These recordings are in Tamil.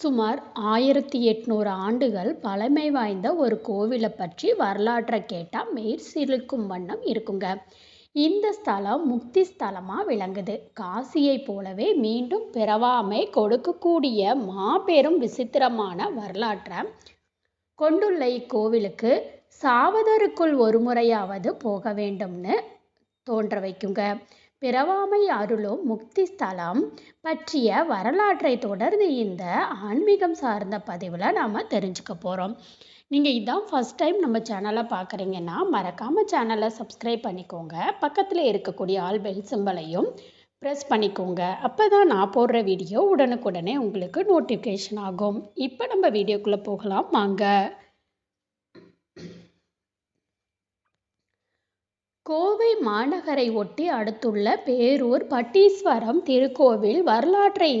சுமார் ஆயிரத்தி எட்நூறு ஆண்டுகள் பழமை வாய்ந்த ஒரு கோவிலை பற்றி வரலாற்றை கேட்டால் மெயிர் சிலுக்கும் வண்ணம் இருக்குங்க. இந்த ஸ்தலம் முக்தி ஸ்தலமாக விளங்குது. காசியை போலவே மீண்டும் பிறவாமை கொடுக்கக்கூடிய மாபெரும் விசித்திரமான வரலாற்றை கொண்டுள்ள இக்கோவிலுக்கு சாவதருக்குள் ஒரு முறையாவது போக வேண்டும்னு தோன்ற வைக்குங்க பிறவாமை அருளும் முக்தி ஸ்தலம் பற்றிய வரலாற்றை தொடர்ந்து இந்த ஆன்மீகம் சார்ந்த பதிவில் நாம் தெரிஞ்சுக்க போகிறோம் நீங்கள் இதான் ஃபஸ்ட் டைம் நம்ம சேனலை பார்க்குறீங்கன்னா மறக்காமல் சேனலை சப்ஸ்கிரைப் பண்ணிக்கோங்க. பக்கத்தில் இருக்கக்கூடிய ஆல் பெல் சிம்பலையும் ப்ரெஸ் பண்ணிக்கோங்க. அப்போ தான் நான் போடுற வீடியோ உடனுக்குடனே உங்களுக்கு நோட்டிஃபிகேஷன் ஆகும். இப்போ நம்ம வீடியோக்குள்ளே போகலாம். வாங்க. மாநகரை ஒட்டி அடுத்துள்ள பேரூர் பட்டீஸ்வரம் திருக்கோவில் வரலாற்றை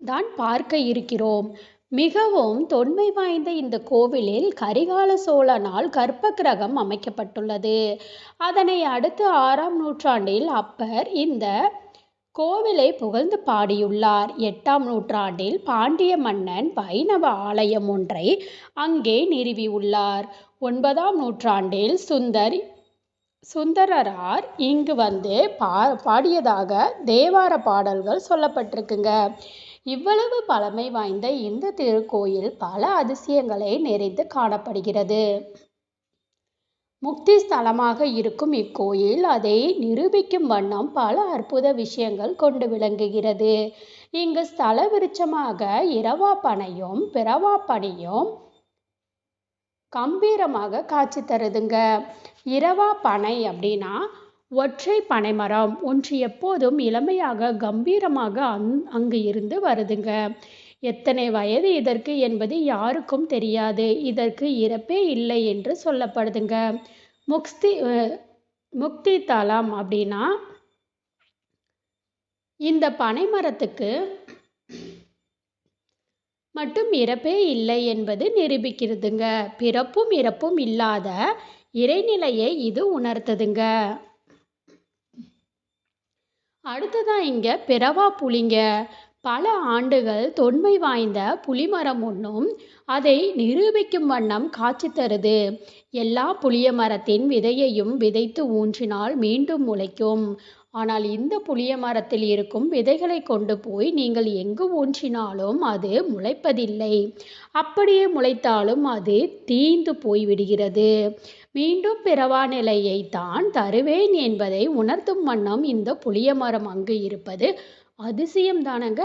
தான் பார்க்க இருக்கிறோம். மிகவும் தொன்மை வாய்ந்த இந்த கோவிலில் கரிகால சோழனால் கற்ப கிரகம் அமைக்கப்பட்டுள்ளது. அதனை அடுத்து ஆறாம் நூற்றாண்டில் அப்பர் இந்த கோவிலை புகழ்ந்து பாடியுள்ளார். எட்டாம் நூற்றாண்டில் பாண்டிய மன்னன் வைணவ ஆலயம் ஒன்றை அங்கே நிறுவியுள்ளார். ஒன்பதாம் நூற்றாண்டில் சுந்தர் சுந்தரரார் இங்கு வந்து பா பாடியதாக தேவார பாடல்கள் சொல்லப்பட்டிருக்குங்க. இவ்வளவு பழமை வாய்ந்த இந்த திருக்கோயில் பல அதிசயங்களை நிறைந்து காணப்படுகிறது. முக்தி ஸ்தலமாக இருக்கும் இக்கோயில் அதை நிரூபிக்கும் வண்ணம் பல அற்புத விஷயங்கள் கொண்டு விளங்குகிறது. இங்கு ஸ்தல விருட்சமாக இரவா பனையும் பிறவா பனையும் கம்பீரமாக காட்சி தருதுங்க. இரவா பனை அப்படின்னா ஒற்றை பனைமரம் ஒன்று எப்போதும் இளமையாக கம்பீரமாக அங் அங்கு இருந்து வருதுங்க. எத்தனை வயது இதற்கு என்பது யாருக்கும் தெரியாது. இதற்கு இறப்பே இல்லை என்று சொல்லப்படுதுங்க. முக்தி முக்தி தலம் அப்படின்னா இந்த பனைமரத்துக்கு மட்டும் இறப்பே இல்லை என்பது நிரூபிக்கிறதுங்க. பிறப்பும் இறப்பும் இல்லாத இறைநிலையை இது உணர்த்துதுங்க. அடுத்ததான் இங்கே பிறவா புலிங்க. பல ஆண்டுகள் தொன்மை வாய்ந்த புலிமரம் ஒன்றும் அதை நிரூபிக்கும் வண்ணம் காட்சி தருது. எல்லா புளிய மரத்தின் விதையையும் விதைத்து ஊன்றினால் மீண்டும் முளைக்கும். ஆனால் இந்த புளிய மரத்தில் இருக்கும் விதைகளை கொண்டு போய் நீங்கள் எங்கு ஊன்றினாலும் அது முளைப்பதில்லை. அப்படியே முளைத்தாலும் அது தீந்து போய்விடுகிறது. மீண்டும் பிறவா நிலையை தான் தருவேன் என்பதை உணர்த்தும் வண்ணம் இந்த புளிய மரம் அங்கு இருப்பது அதிசயம் தானங்க?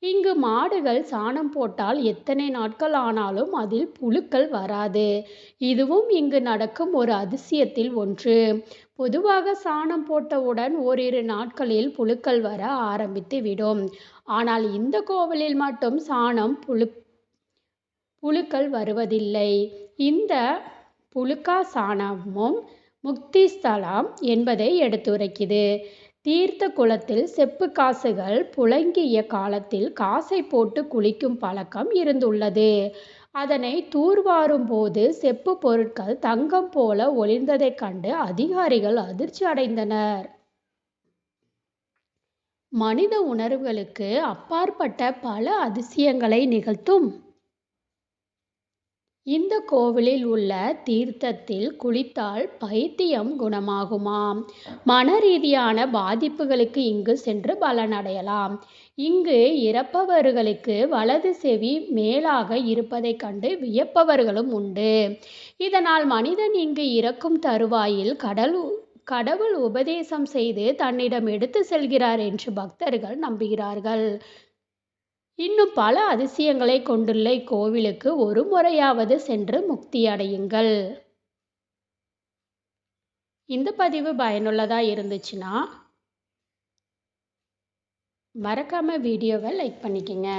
இங்கு மாடுகள் சாணம் போட்டால் எத்தனை நாட்கள் ஆனாலும் அதில் புழுக்கள் வராது. இதுவும் இங்கு நடக்கும் ஒரு அதிசயத்தில் ஒன்று. பொதுவாக சாணம் போட்டவுடன் ஓரிரு நாட்களில் புழுக்கள் வர ஆரம்பித்து விடும். ஆனால் இந்த கோவிலில் மட்டும் சாணம் புழு புழுக்கள் வருவதில்லை. இந்த புழுக்கா சாணமும் முக்தி ஸ்தலம் என்பதை எடுத்துரைக்குது. தீர்த்த குளத்தில் செப்பு காசுகள் புழங்கிய காலத்தில் காசை போட்டு குளிக்கும் பழக்கம் இருந்துள்ளது. அதனை தூர்வாரும் போது செப்பு பொருட்கள் தங்கம் போல ஒளிர்ந்ததைக் கண்டு அதிகாரிகள் அதிர்ச்சி அடைந்தனர். மனித உணர்வுகளுக்கு அப்பாற்பட்ட பல அதிசயங்களை நிகழ்த்தும் இந்த கோவிலில் உள்ள தீர்த்தத்தில் குளித்தால் பைத்தியம் குணமாகுமாம். மன ரீதியான பாதிப்புகளுக்கு இங்கு சென்று பலனடையலாம். இங்கு இறப்பவர்களுக்கு வலது செவி மேலாக இருப்பதைக் கண்டு வியப்பவர்களும் உண்டு. இதனால் மனிதன் இங்கு இறக்கும் தருவாயில் கடல் கடவுள் உபதேசம் செய்து தன்னிடம் எடுத்து செல்கிறார் என்று பக்தர்கள் நம்புகிறார்கள். இன்னும் பல அதிசயங்களை கொண்டுள்ள இக்கோவிலுக்கு ஒரு முறையாவது சென்று முக்தி அடையுங்கள். இந்த பதிவு பயனுள்ளதாக இருந்துச்சுன்னா மறக்காமல் வீடியோவை லைக் பண்ணிக்கோங்க.